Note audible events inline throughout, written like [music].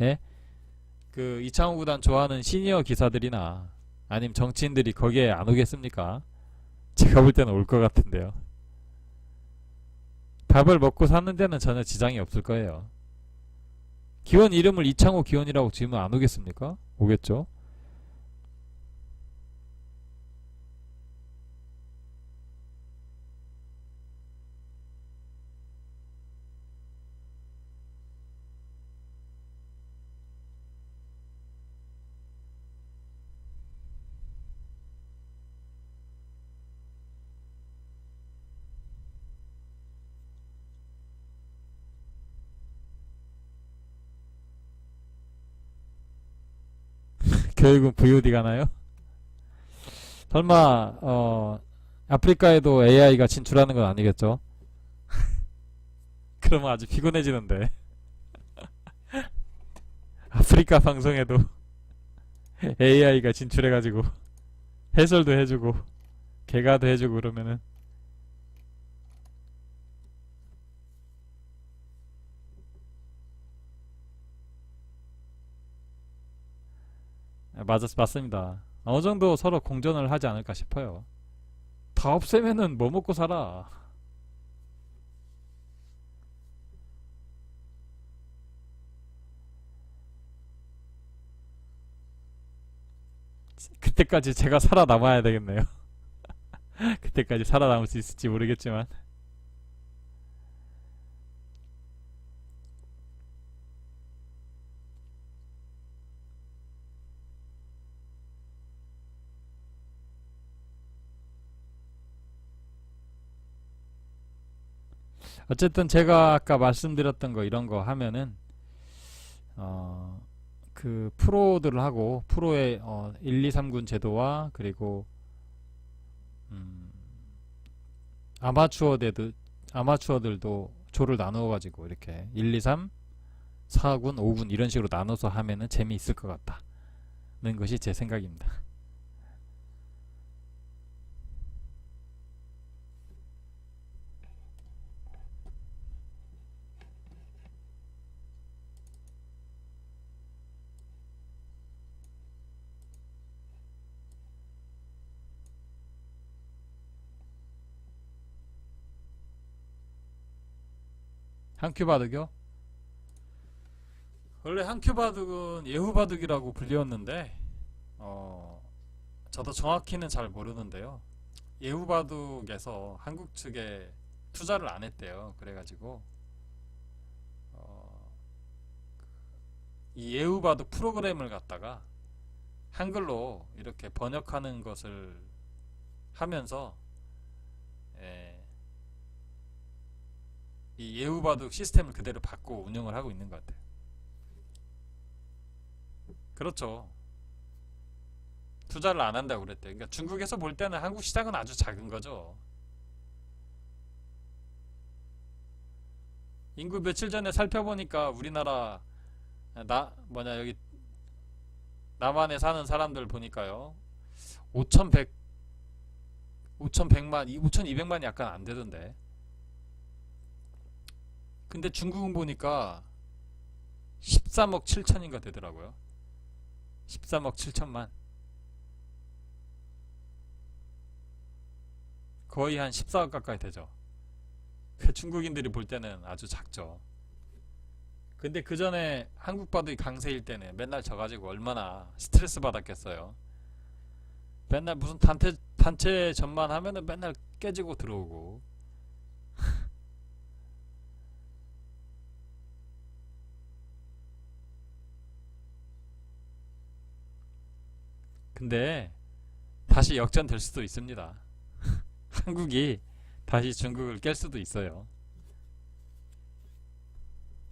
예? 그 이창호 구단 좋아하는 시니어 기사들이나 아니면 정치인들이 거기에 안 오겠습니까? 제가 볼 때는 올 것 같은데요. 밥을 먹고 사는 데는 전혀 지장이 없을 거예요. 기원 이름을 이창호 기원이라고 지으면 안 오겠습니까? 오겠죠. 교육은 VOD 가나요? 설마 어 아프리카에도 AI가 진출하는 건 아니겠죠? [laughs] 그러면 아주 피곤해지는데 [laughs] 아프리카 방송에도 [laughs] AI가 진출해가지고 해설도 해주고 개가도 해주고 그러면은 맞았, 맞습니다. 어느 정도 서로 공존을 하지 않을까 싶어요. 다 없애면은 뭐 먹고 살아? 그때까지 제가 살아남아야 되겠네요. [laughs] 그때까지 살아남을 수 있을지 모르겠지만. 어쨌든 제가 아까 말씀드렸던 거 이런 거 하면은 어 그 프로들을 하고 프로의 어 1, 2, 3군 제도와 그리고 음 아마추어들도 아마추어들도 조를 나누어 가지고 이렇게 1, 2, 3, 4군, 5군 이런 식으로 나눠서 하면은 재미있을 것 같다는 것이 제 생각입니다. 한 큐 바둑이요? 원래 한 큐 바둑은 예후 바둑이라고 불리웠는데 어 저도 정확히는 잘 모르는데요. 예후 바둑에서 한국 측에 투자를 안 했대요. 그래가지고 어, 이 예후 바둑 프로그램을 갖다가 한글로 이렇게 번역하는 것을 하면서 예, 이 예후바둑 시스템을 그대로 받고 운영을 하고 있는 것 같아요. 그렇죠. 투자를 안 한다고 그랬대요. 그러니까 중국에서 볼 때는 한국 시장은 아주 작은 거죠. 인구 며칠 전에 살펴보니까 우리나라 나 뭐냐 여기 남한에 사는 사람들 보니까요. 5,100 5,100만 5,200만이 약간 안 되던데. 근데 중국은 보니까 13억 7천인가 되더라고요. 13억 7천만. 거의 한 14억 가까이 되죠. 그 중국인들이 볼 때는 아주 작죠. 근데 그 전에 한국 바둑이 강세일 때는 맨날 져가지고 얼마나 스트레스 받았겠어요. 맨날 무슨 단체, 단체 전만 하면은 맨날 깨지고 들어오고. 근데 다시 역전될 수도 있습니다. [laughs] 한국이 다시 중국을 깰 수도 있어요.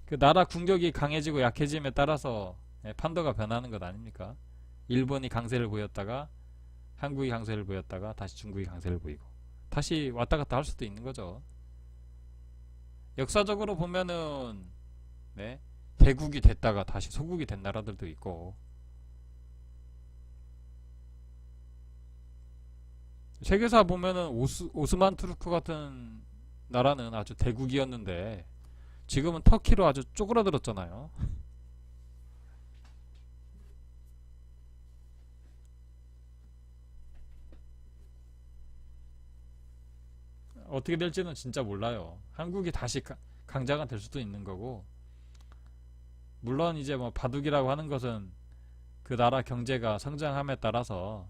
그 나라 군격이 강해지고 약해짐에 따라서 예, 판도가 변하는 것 아닙니까? 일본이 강세를 보였다가 한국이 강세를 보였다가 다시 중국이 강세를 보이고 다시 왔다 갔다 할 수도 있는 거죠. 역사적으로 보면은 네, 대국이 됐다가 다시 소국이 된 나라들도 있고 세계사 보면은 오스, 오스만 투르크 같은 나라는 아주 대국이었는데 지금은 터키로 아주 쪼그라들었잖아요. 어떻게 될지는 진짜 몰라요. 한국이 다시 강자가 될 수도 있는 거고 물론 이제 뭐 바둑이라고 하는 것은 그 나라 경제가 성장함에 따라서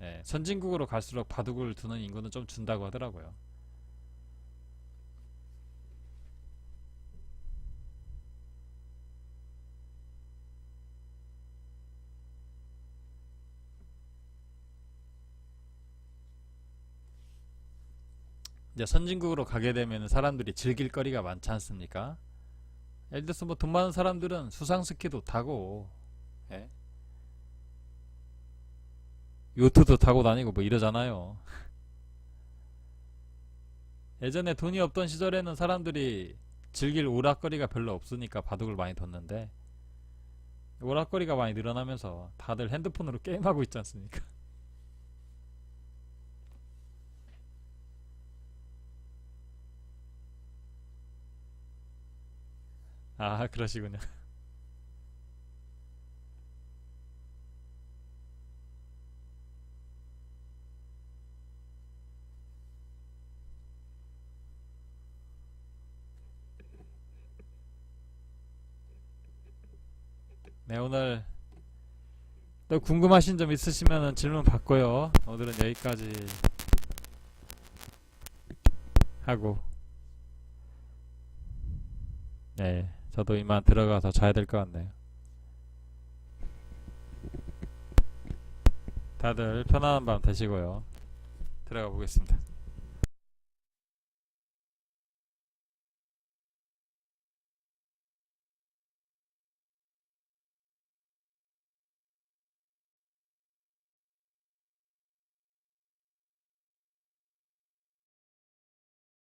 예, 선진국으로 갈수록 바둑을 두는 인구는 좀 준다고 하더라고요. 이제 선진국으로 가게 되면 사람들이 즐길 거리가 많지 않습니까? 예를 들어서 뭐 돈 많은 사람들은 수상 스키도 타고 예? 요트도 타고 다니고 뭐 이러잖아요. 예전에 돈이 없던 시절에는 사람들이 즐길 오락거리가 별로 없으니까 바둑을 많이 뒀는데 오락거리가 많이 늘어나면서 다들 핸드폰으로 게임하고 있지 않습니까? [laughs] 아 그러시군요. 네 오늘 또 궁금하신 점 있으시면 질문 받고요. 오늘은 여기까지 하고 네 저도 이만 들어가서 자야 될 것 같네요. 다들 편안한 밤 되시고요. 들어가 보겠습니다.